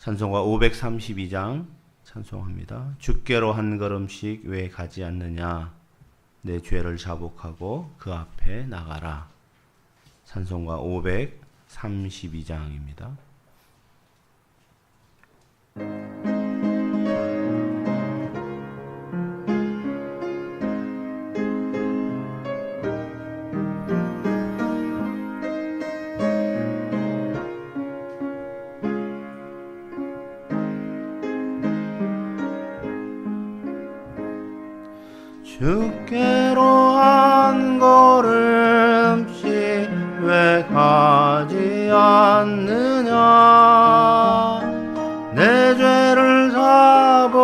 찬송가 532장 찬송합니다. 주께로 한 걸음씩 왜 가지 않느냐? 내 죄를 자복하고 그 앞에 나가라. 찬송가 532장입니다.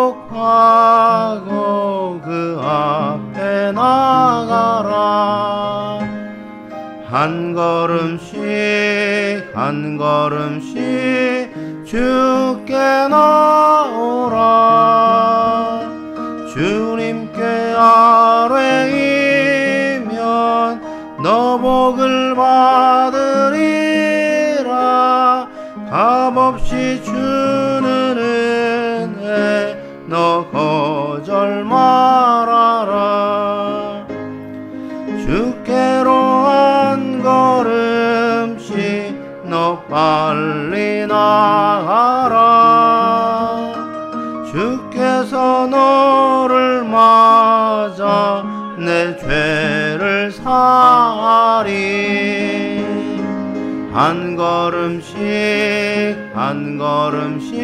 자복하고 그 앞에 나가라. 한 걸음씩 한 걸음씩 주께 나오라 한 걸음씩 한 걸음씩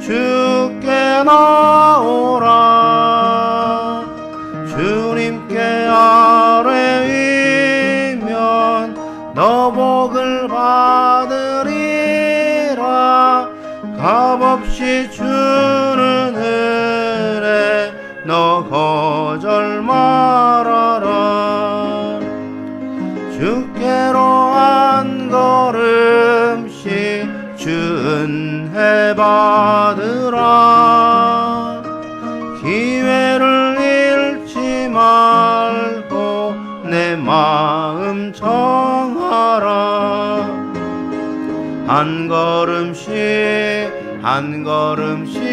주께 나오라. 주님께 아뢰이면 너 복을 받으리라. 값없이 주는 은혜 받으라. 기회를 잃지 말고 내 마음 정하라. 한 걸음씩 한 걸음씩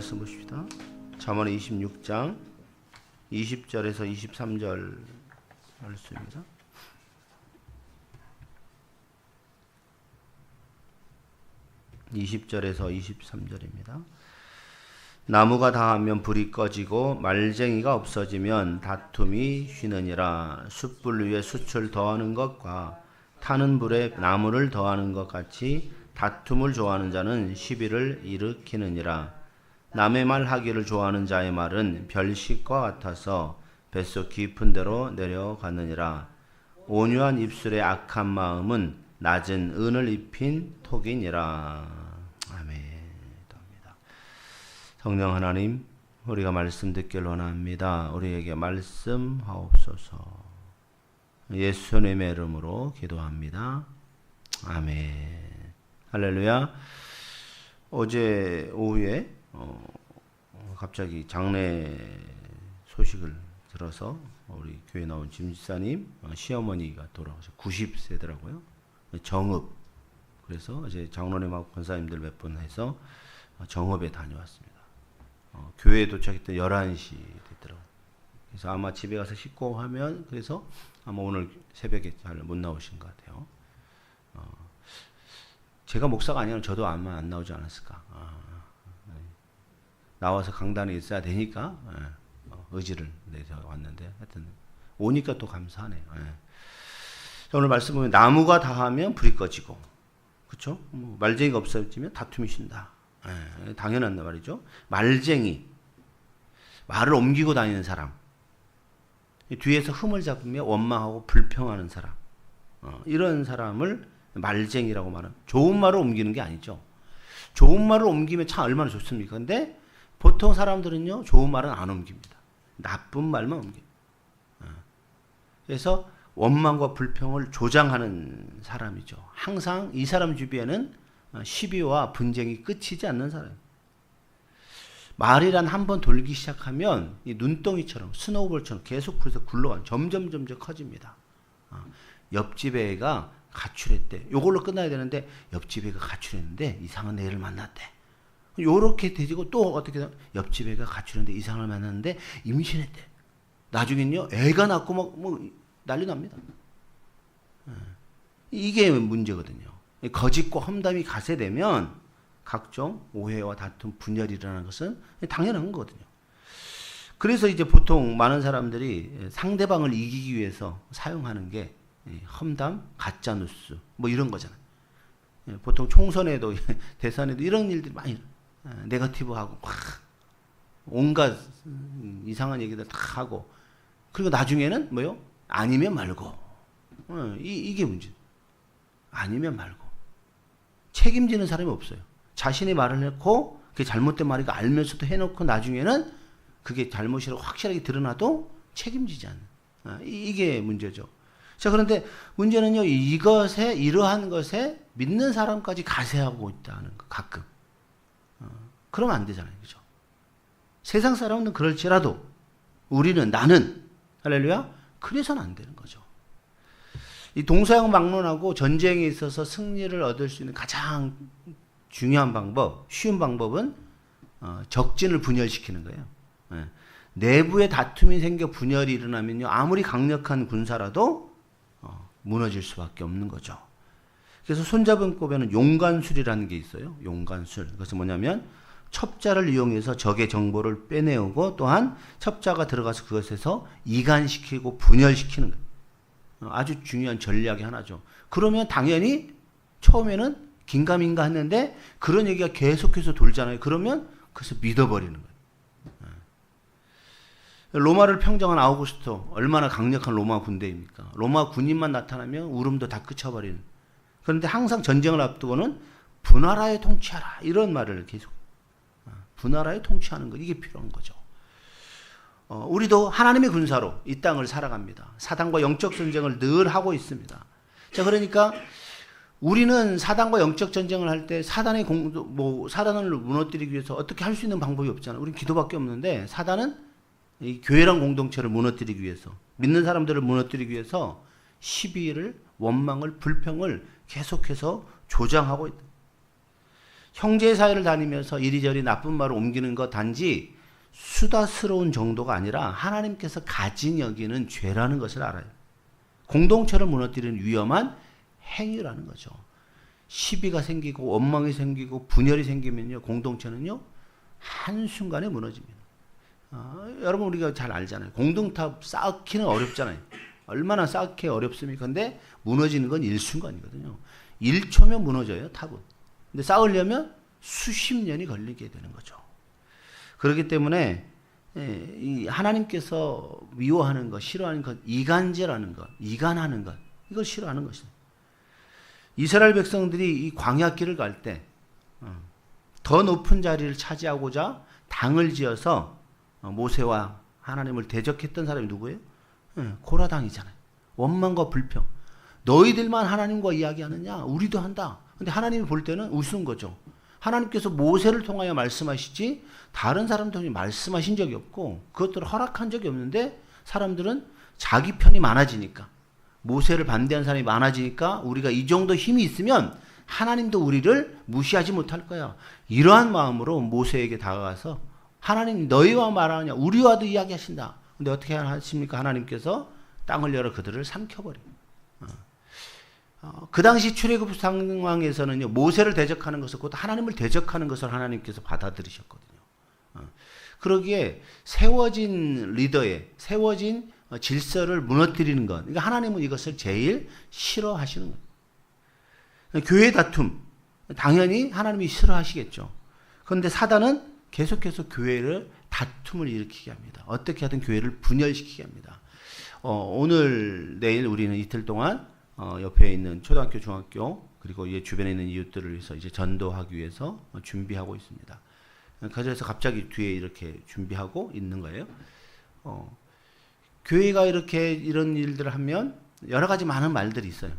말씀 보십시다. 잠언 26장 20절에서 23절 말씀입니다. (20절에서 23절입니다) 나무가 다하면 불이 꺼지고 말쟁이가 없어지면 다툼이 쉬느니라. 숯불 위에 숯을 더하는 것과 타는 불에 나무를 더하는 것 같이 다툼을 좋아하는 자는 시비를 일으키느니라 남의 말 하기를 좋아하는 자의 말은 별식과 같아서 뱃속 깊은 데로 내려가느니라 온유한 입술의 악한 마음은 낮은 은을 입힌 톡이니라 성령 하나님, 우리가 말씀 듣길 원합니다. 우리에게 말씀하옵소서. 예수님의 이름으로 기도합니다. 아멘. 할렐루야. 어제 오후에 어, 갑자기 장례 소식을 들어서 우리 교회 나온 짐사님 어, 시어머니가 돌아가셔 90세더라고요. 정읍. 그래서 어제 장로님하고 권사님들 몇분 해서 정읍에 다녀왔습니다. 어, 교회에 도착했던 11시 됐더라고요. 그래서 아마 집에 가서 씻고 하면 그래서 아마 오늘 새벽에 잘 못 나오신 것 같아요. 어, 제가 목사가 아니면 저도 아마 안 나오지 않았을까. 아, 네. 나와서 강단에 있어야 되니까 예, 어, 의지를 내서 왔는데 하여튼 오니까 또 감사하네요. 예. 오늘 말씀 보면 나무가 다하면 불이 꺼지고 그렇죠? 뭐 말쟁이가 없어지면 다툼이 쉰다. 예, 당연한 말이죠. 말쟁이. 말을 옮기고 다니는 사람. 뒤에서 흠을 잡으며 원망하고 불평하는 사람. 어, 이런 사람을 말쟁이라고 말하는 좋은 말을 옮기는 게 아니죠. 좋은 말을 옮기면 참 얼마나 좋습니까? 근데 보통 사람들은요, 좋은 말은 안 옮깁니다. 나쁜 말만 옮깁니다. 어. 그래서 원망과 불평을 조장하는 사람이죠. 항상 이 사람 주변에는 어, 시비와 분쟁이 끝이지 않는 사람. 말이란 한 번 돌기 시작하면 이 눈덩이처럼 스노우볼처럼 계속 그래서 굴러가 점점 점점 커집니다. 어, 옆집 애가 가출했대. 요걸로 끝나야 되는데 옆집 애가 가출했는데 이상한 애를 만났대. 요렇게 되지고 또 어떻게 옆집 애가 가출했는데 이상을 만났는데 임신했대. 나중엔요 애가 낳고 막 뭐 난리 납니다. 어, 이게 문제거든요. 거짓과 험담이 가세되면 각종 오해와 다툼, 분열이 일어나는 것은 당연한 거거든요. 그래서 이제 보통 많은 사람들이 상대방을 이기기 위해서 사용하는 게 험담, 가짜 뉴스 뭐 이런 거잖아요. 예, 보통 총선에도 대선에도 이런 일들이 많이 아, 네거티브하고 막 온갖 이상한 얘기들 다 하고 그리고 나중에는 뭐요? 아니면 말고 어, 이, 이게 문제. 아니면 말고 책임지는 사람이 없어요. 자신이 말을 했고 그게 잘못된 말이고 알면서도 해놓고 나중에는 그게 잘못이라고 확실하게 드러나도 책임지지 않는 아, 이게 문제죠. 자 그런데 문제는요 이것에 이러한 것에 믿는 사람까지 가세하고 있다는 거 가끔 어, 그러면 안 되잖아요, 그죠? 세상 사람은 그럴지라도 우리는 나는 할렐루야 그래서는 안 되는 거죠. 이 동서양 막론하고 전쟁에 있어서 승리를 얻을 수 있는 가장 중요한 방법, 쉬운 방법은 어, 적진을 분열시키는 거예요. 예. 내부에 다툼이 생겨 분열이 일어나면요, 아무리 강력한 군사라도 어, 무너질 수밖에 없는 거죠. 그래서 손잡은 꼽에는 용관술이라는 게 있어요. 용관술. 그것은 뭐냐면 첩자를 이용해서 적의 정보를 빼내오고 또한 첩자가 들어가서 그것에서 이간시키고 분열시키는 거예요. 아주 중요한 전략이 하나죠. 그러면 당연히 처음에는 긴가민가 했는데 그런 얘기가 계속해서 돌잖아요. 그러면 그래서 믿어버리는 거예요. 예. 로마를 평정한 아우구스토 얼마나 강력한 로마 군대입니까? 로마 군인만 나타나면 울음도 다 그쳐버리는. 그런데 항상 전쟁을 앞두고는 분하라에 통치하라 이런 말을 계속 어, 분하라에 통치하는 거 이게 필요한 거죠. 어, 우리도 하나님의 군사로 이 땅을 살아갑니다. 사단과 영적 전쟁을 늘 하고 있습니다. 자, 그러니까 우리는 사단과 영적 전쟁을 할 때 사단의 공, 뭐, 사단을 무너뜨리기 위해서 어떻게 할 수 있는 방법이 없잖아요. 우리는 기도밖에 없는데 사단은 이 교회란 공동체를 무너뜨리기 위해서, 믿는 사람들을 무너뜨리기 위해서 시비를, 원망을, 불평을 계속해서 조장하고 있다. 형제 사회를 다니면서 이리저리 나쁜 말을 옮기는 것 단지 수다스러운 정도가 아니라 하나님께서 가진 여기는 죄라는 것을 알아요. 공동체를 무너뜨리는 위험한 행위라는 거죠. 시비가 생기고 원망이 생기고 분열이 생기면요 공동체는요 한순간에 무너집니다. 어, 여러분 우리가 잘 알잖아요. 공동탑 쌓기는 어렵잖아요. 얼마나 쌓기 어렵습니까? 근데 무너지는 건 일순간이거든요. 1초면 무너져요, 탑은. 근데 쌓으려면 수십 년이 걸리게 되는 거죠. 그렇기 때문에 예, 이 하나님께서 미워하는 것, 싫어하는 것, 이간질하는 것, 이간하는 것, 이걸 싫어하는 것입니다. 이스라엘 백성들이 이 광야길을 갈 때더 어, 높은 자리를 차지하고자 당을 지어서 어, 모세와 하나님을 대적했던 사람이 누구예요? 예, 고라당이잖아요. 원망과 불평. 너희들만 하나님과 이야기하느냐? 우리도 한다. 근데 하나님이 볼 때는 우스운 거죠. 하나님께서 모세를 통하여 말씀하시지 다른 사람들이 말씀하신 적이 없고 그것들을 허락한 적이 없는데 사람들은 자기 편이 많아지니까 모세를 반대한 사람이 많아지니까 우리가 이 정도 힘이 있으면 하나님도 우리를 무시하지 못할 거야. 이러한 마음으로 모세에게 다가가서 하나님 너희와 말하냐 우리와도 이야기하신다. 근데 어떻게 하십니까? 하나님께서 땅을 열어 그들을 삼켜버려. 어. 어, 그 당시 출애굽 상황에서는요 모세를 대적하는 것을 곧 하나님을 대적하는 것을 하나님께서 받아들이셨거든요. 어. 그러기에 세워진 리더의 세워진 어, 질서를 무너뜨리는 것. 그러니까 하나님은 이것을 제일 싫어하시는 거예요. 교회 다툼 당연히 하나님이 싫어하시겠죠. 그런데 사단은 계속해서 교회를 다툼을 일으키게 합니다. 어떻게 하든 교회를 분열시키게 합니다. 어, 오늘 내일 우리는 이틀 동안 어, 옆에 있는 초등학교, 중학교 그리고 이 주변에 있는 이웃들을 위해서 이제 전도하기 위해서 준비하고 있습니다. 그래서 갑자기 뒤에 이렇게 준비하고 있는 거예요. 어, 교회가 이렇게 이런 일들을 하면 여러 가지 많은 말들이 있어요.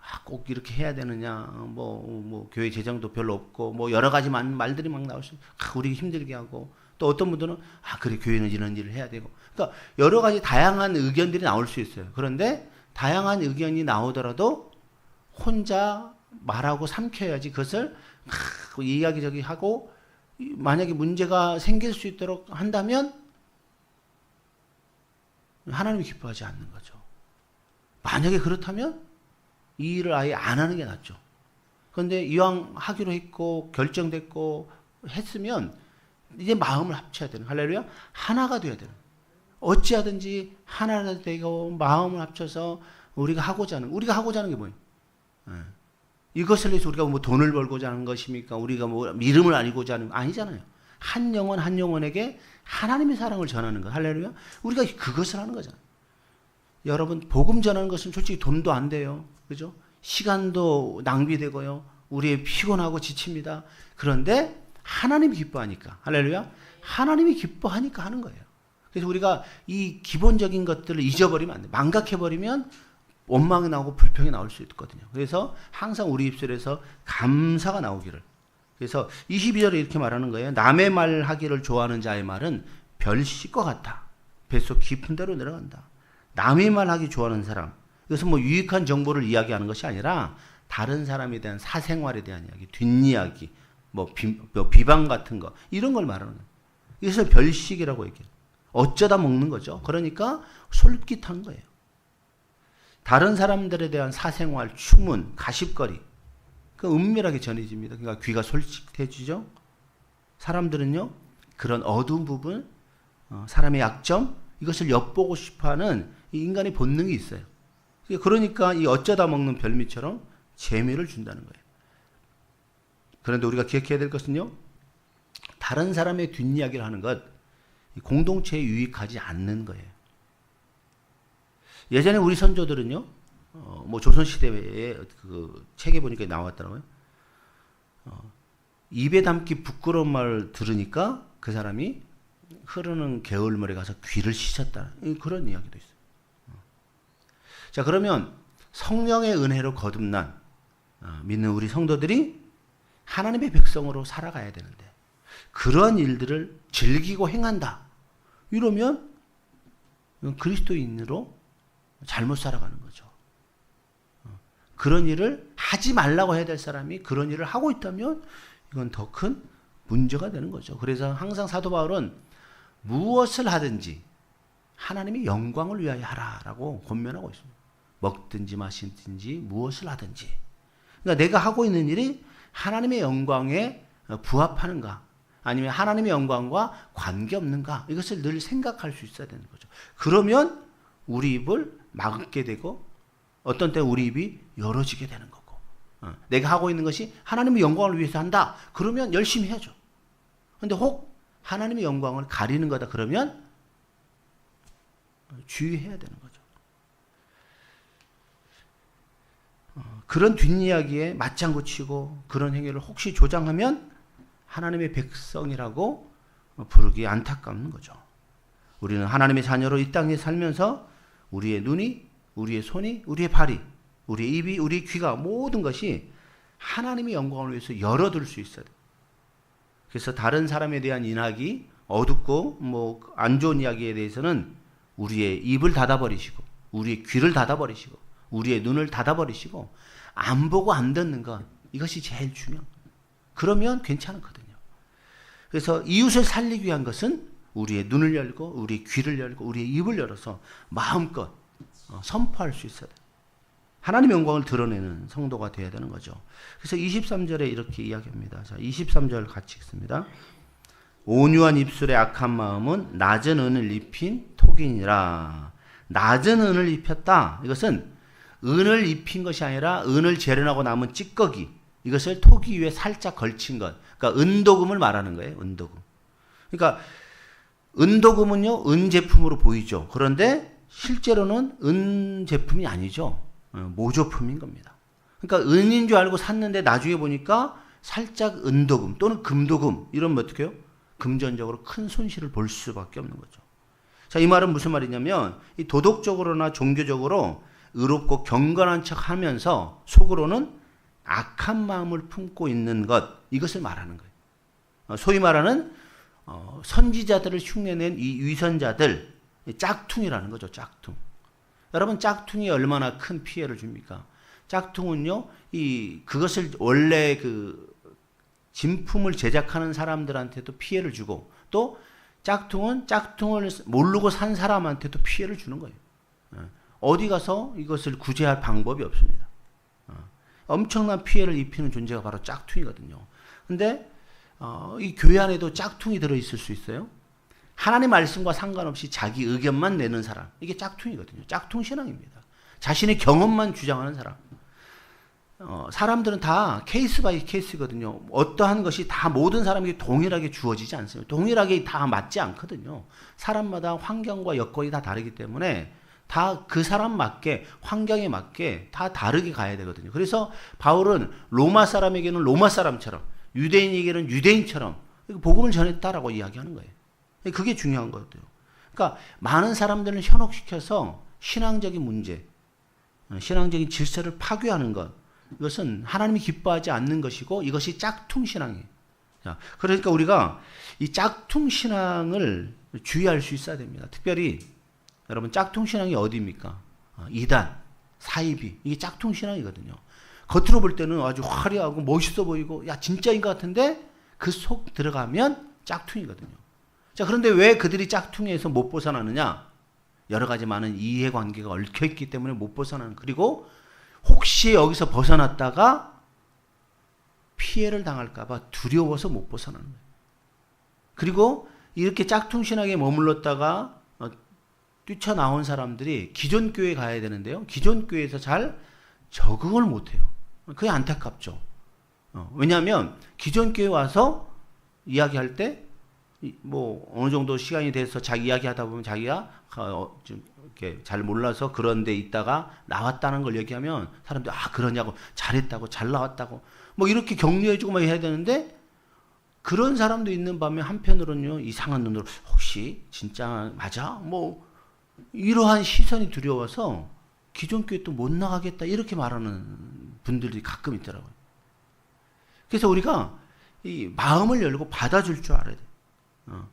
아, 꼭 이렇게 해야 되느냐, 뭐, 뭐, 교회 재정도 별로 없고, 뭐, 여러 가지 많은 말들이 막 나올 수, 아, 우리 힘들게 하고, 또 어떤 분들은, 아, 그래, 교회는 이런 일을 해야 되고. 그러니까, 여러 가지 다양한 의견들이 나올 수 있어요. 그런데, 다양한 의견이 나오더라도, 혼자 말하고 삼켜야지 그것을, 아, 이야기저기 하고, 만약에 문제가 생길 수 있도록 한다면, 하나님이 기뻐하지 않는 거죠. 만약에 그렇다면 이 일을 아예 안 하는 게 낫죠. 그런데 이왕 하기로 했고 결정됐고 했으면 이제 마음을 합쳐야 되는 할렐루야 하나가 돼야 되는 어찌하든지 하나가 되고 마음을 합쳐서 우리가 하고자 하는 우리가 하고자 하는 게 뭐예요? 네. 이것을 위해서 우리가 뭐 돈을 벌고자 하는 것입니까? 우리가 뭐 이름을 알고자 하는 거 아니잖아요. 한 영혼 한 영혼에게 하나님의 사랑을 전하는 것. 할렐루야. 우리가 그것을 하는 거잖아요. 여러분 복음 전하는 것은 솔직히 돈도 안 돼요. 그죠? 시간도 낭비되고요. 우리 피곤하고 지칩니다. 그런데 하나님이 기뻐하니까. 할렐루야. 하나님이 기뻐하니까 하는 거예요. 그래서 우리가 이 기본적인 것들을 잊어버리면 안 돼. 망각해버리면 원망이 나오고 불평이 나올 수 있거든요. 그래서 항상 우리 입술에서 감사가 나오기를 그래서 22절에 이렇게 말하는 거예요. 남의 말 하기를 좋아하는 자의 말은 별식과 같아. 뱃속 깊은 데로 내려간다. 남의 말 하기 좋아하는 사람. 이것은 뭐 유익한 정보를 이야기하는 것이 아니라 다른 사람에 대한 사생활에 대한 이야기, 뒷이야기, 뭐, 비, 뭐 비방 같은 거 이런 걸 말하는 거예요. 그래서 별식이라고 얘기해요. 어쩌다 먹는 거죠. 그러니까 솔깃한 거예요. 다른 사람들에 대한 사생활, 추문, 가십거리 그 은밀하게 전해집니다. 그러니까 귀가 솔직해지죠. 사람들은요 그런 어두운 부분, 어, 사람의 약점 이것을 엿보고 싶어 하는 인간의 본능이 있어요. 그러니까 이 어쩌다 먹는 별미처럼 재미를 준다는 거예요. 그런데 우리가 기억해야 될 것은요, 다른 사람의 뒷이야기를 하는 것 공동체에 유익하지 않는 거예요. 예전에 우리 선조들은요, 어, 뭐 조선시대에 그 책에 보니까 나왔더라고요. 어, 입에 담기 부끄러운 말을 들으니까 그 사람이 흐르는 개울물에 가서 귀를 씻었다. 그런 이야기도 있어요. 어. 자, 그러면 성령의 은혜로 거듭난 어, 믿는 우리 성도들이 하나님의 백성으로 살아가야 되는데 그러한 일들을 즐기고 행한다. 이러면 그리스도인으로 잘못 살아가는 거죠. 그런 일을 하지 말라고 해야 될 사람이 그런 일을 하고 있다면 이건 더 큰 문제가 되는 거죠. 그래서 항상 사도 바울은 무엇을 하든지 하나님의 영광을 위하여 하라라고 권면하고 있습니다. 먹든지 마시든지 무엇을 하든지. 그러니까 내가 하고 있는 일이 하나님의 영광에 부합하는가? 아니면 하나님의 영광과 관계없는가? 이것을 늘 생각할 수 있어야 되는 거죠. 그러면 우리 입을 막게 되고 어떤 때 우리 입이 열어지게 되는 거고 어, 내가 하고 있는 것이 하나님의 영광을 위해서 한다. 그러면 열심히 해야죠. 근데 혹 하나님의 영광을 가리는 거다 그러면 주의해야 되는 거죠. 어, 그런 뒷이야기에 맞장구 치고 그런 행위를 혹시 조장하면 하나님의 백성이라고 부르기 안타깝는 거죠. 우리는 하나님의 자녀로 이 땅에 살면서 우리의 눈이, 우리의 손이, 우리의 발이, 우리의 입이, 우리의 귀가 모든 것이 하나님의 영광을 위해서 열어둘 수 있어야 돼요. 그래서 다른 사람에 대한 인학이 어둡고 뭐 안 좋은 이야기에 대해서는 우리의 입을 닫아버리시고 우리의 귀를 닫아버리시고 우리의 눈을 닫아버리시고 안 보고 안 듣는 것 이것이 제일 중요한 거예요. 그러면 괜찮거든요. 그래서 이웃을 살리기 위한 것은 우리의 눈을 열고 우리의 귀를 열고 우리의 입을 열어서 마음껏 어, 선포할 수 있어야 돼요. 하나님의 영광을 드러내는 성도가 되어야 되는 거죠. 그래서 23절에 이렇게 이야기합니다. 자, 23절 같이 읽습니다. 온유한 입술의 악한 마음은 낮은 은을 입힌 톡이니라. 낮은 은을 입혔다. 이것은 은을 입힌 것이 아니라 은을 재련하고 남은 찌꺼기. 이것을 토기 위에 살짝 걸친 것. 그러니까 은도금을 말하는 거예요. 은도금. 그러니까 은도금은요, 은 제품으로 보이죠. 그런데 실제로는 은 제품이 아니죠. 어, 모조품인 겁니다. 그러니까 은인 줄 알고 샀는데 나중에 보니까 살짝 은도금 또는 금도금 이러면 어떻게 해요? 금전적으로 큰 손실을 볼 수밖에 없는 거죠. 자, 이 말은 무슨 말이냐면 이 도덕적으로나 종교적으로 의롭고 경건한 척 하면서 속으로는 악한 마음을 품고 있는 것 이것을 말하는 거예요. 어, 소위 말하는 어, 선지자들을 흉내낸 이 위선자들 짝퉁이라는 거죠. 짝퉁. 여러분 짝퉁이 얼마나 큰 피해를 줍니까? 짝퉁은요, 이 그것을 원래 그 진품을 제작하는 사람들한테도 피해를 주고 또 짝퉁은 짝퉁을 모르고 산 사람한테도 피해를 주는 거예요. 예. 어디 가서 이것을 구제할 방법이 없습니다. 어. 엄청난 피해를 입히는 존재가 바로 짝퉁이거든요. 근데 어, 이 교회 안에도 짝퉁이 들어 있을 수 있어요. 하나님 말씀과 상관없이 자기 의견만 내는 사람. 이게 짝퉁이거든요. 짝퉁 신앙입니다. 자신의 경험만 주장하는 사람. 어, 사람들은 다 케이스 바이 케이스거든요. 어떠한 것이 다 모든 사람에게 동일하게 주어지지 않습니다. 동일하게 다 맞지 않거든요. 사람마다 환경과 여건이 다 다르기 때문에 다 그 사람 맞게 환경에 맞게 다 다르게 가야 되거든요. 그래서 바울은 로마 사람에게는 로마 사람처럼 유대인에게는 유대인처럼 복음을 전했다라고 이야기하는 거예요. 그게 중요한 거예요. 그러니까 많은 사람들을 현혹시켜서 신앙적인 문제, 어, 신앙적인 질서를 파괴하는 것, 이것은 하나님이 기뻐하지 않는 것이고 이것이 짝퉁 신앙이에요. 그러니까 우리가 이 짝퉁 신앙을 주의할 수 있어야 됩니다. 특별히 여러분 짝퉁 신앙이 어디입니까? 어, 이단, 사이비 이게 짝퉁 신앙이거든요. 겉으로 볼 때는 아주 화려하고 멋있어 보이고 야 진짜인 것 같은데 그 속 들어가면 짝퉁이거든요. 자 그런데 왜 그들이 짝퉁에서 못 벗어나느냐? 여러 가지 많은 이해관계가 얽혀 있기 때문에 못 벗어나는 그리고 혹시 여기서 벗어났다가 피해를 당할까봐 두려워서 못 벗어나는 거예요. 그리고 이렇게 짝퉁신앙에 머물렀다가 어, 뛰쳐나온 사람들이 기존 교회에 가야 되는데요. 기존 교회에서 잘 적응을 못해요. 그게 안타깝죠. 어, 왜냐하면 기존 교회 와서 이야기할 때 뭐 어느 정도 시간이 돼서 자기 이야기하다 보면 자기가 어, 좀 이렇게 잘 몰라서 그런 데 있다가 나왔다는 걸 얘기하면 사람들이 아 그러냐고 잘했다고 잘 나왔다고 뭐 이렇게 격려해주고 막 해야 되는데 그런 사람도 있는 반면 한편으로는요 이상한 눈으로 혹시 진짜 맞아 뭐 이러한 시선이 두려워서 기존 교회 또 못 나가겠다 이렇게 말하는 분들이 가끔 있더라고요. 그래서 우리가 이 마음을 열고 받아줄 줄 알아야 돼. 어.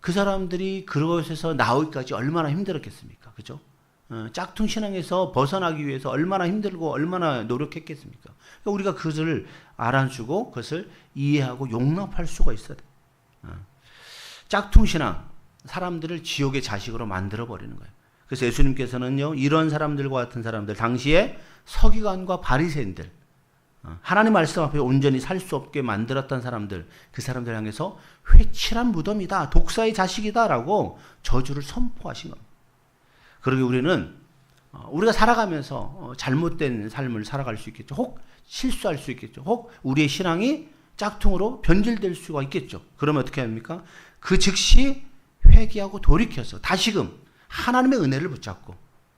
그 사람들이 그것에서 나오기까지 얼마나 힘들었겠습니까? 그죠? 어, 짝퉁 신앙에서 벗어나기 위해서 얼마나 힘들고 얼마나 노력했겠습니까? 그러니까 우리가 그것을 알아주고 그것을 이해하고 용납할 수가 있어야 돼. 어. 짝퉁 신앙, 사람들을 지옥의 자식으로 만들어 버리는 거예요. 그래서 예수님께서는요, 이런 사람들과 같은 사람들, 당시에 서기관과 바리새인들 어, 하나님 말씀 앞에 온전히 살 수 없게 만들었던 사람들, 그 사람들 향해서 회칠한 무덤이다, 독사의 자식이다라고 저주를 선포하신 겁니다. 그러게 우리는 어, 우리가 살아가면서 어, 잘못된 삶을 살아갈 수 있겠죠. 혹 실수할 수 있겠죠. 혹 우리의 신앙이 짝퉁으로 변질될 수가 있겠죠. 그러면 어떻게 합니까? 그 즉시 회개하고 돌이켜서 다시금 하나님의 은혜를 붙잡고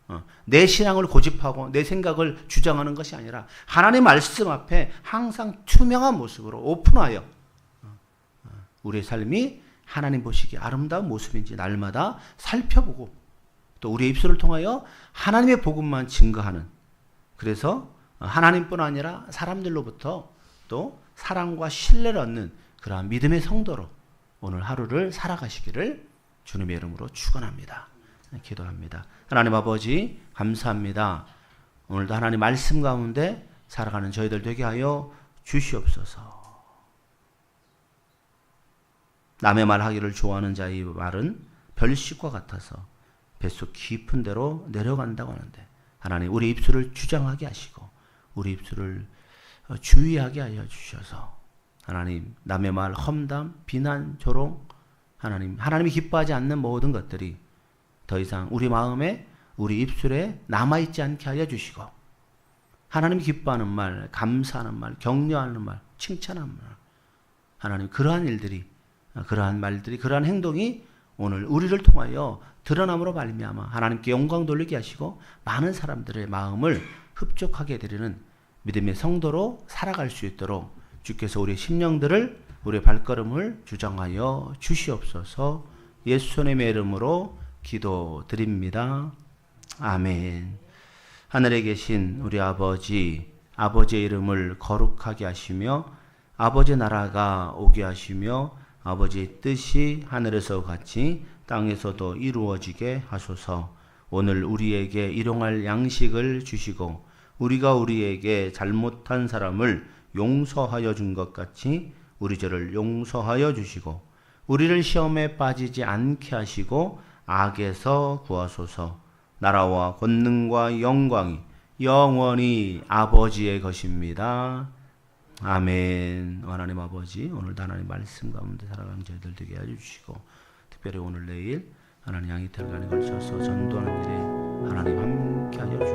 어, 내 신앙을 고집하고 내 생각을 주장하는 것이 아니라 하나님 말씀 앞에 항상 투명한 모습으로 오픈하여 어, 어, 우리의 삶이 하나님 보시기에 아름다운 모습인지 날마다 살펴보고 또 우리의 입술을 통하여 하나님의 복음만 증거하는 그래서 하나님뿐 아니라 사람들로부터 또 사랑과 신뢰를 얻는 그러한 믿음의 성도로 오늘 하루를 살아가시기를 주님의 이름으로 축원합니다. 기도합니다. 하나님 아버지 감사합니다. 오늘도 하나님 말씀 가운데 살아가는 저희들 되게 하여 주시옵소서. 남의 말 하기를 좋아하는 자의 말은 별식과 같아서 뱃속 깊은 데로 내려간다고 하는데 하나님 우리 입술을 주장하게 하시고 우리 입술을 주의하게 하여 주셔서 하나님 남의 말 험담 비난 조롱 하나님 하나님이 기뻐하지 않는 모든 것들이 더 이상 우리 마음에 우리 입술에 남아 있지 않게 하여 주시고 하나님 기뻐하는 말 감사하는 말 격려하는 말 칭찬하는 말 하나님 그러한 일들이 그러한 말들이 그러한 행동이 오늘 우리를 통하여 드러남으로 말미암아 하나님께 영광 돌리게 하시고 많은 사람들의 마음을 흡족하게 드리는 믿음의 성도로 살아갈 수 있도록 주께서 우리의 심령들을 우리의 발걸음을 주장하여 주시옵소서 예수님의 이름으로 기도드립니다. 아멘. 하늘에 계신 우리 아버지, 아버지의 이름을 거룩하게 하시며 아버지 나라가 오게 하시며 아버지의 뜻이 하늘에서 같이 땅에서도 이루어지게 하소서. 오늘 우리에게 일용할 양식을 주시고 우리가 우리에게 잘못한 사람을 용서하여 준 것 같이 우리 죄를 용서하여 주시고 우리를 시험에 빠지지 않게 하시고 악에서 구하소서. 나라와 권능과 영광이 영원히 아버지의 것입니다. 아멘. 하나님 아버지, 오늘도 하나님 말씀 가운데 살아가는 저희들 되게 해주시고, 특별히 오늘 내일 하나님 양이 들어가는 걸쳐서 전도하는 일에 하나님 함께 하여 주옵소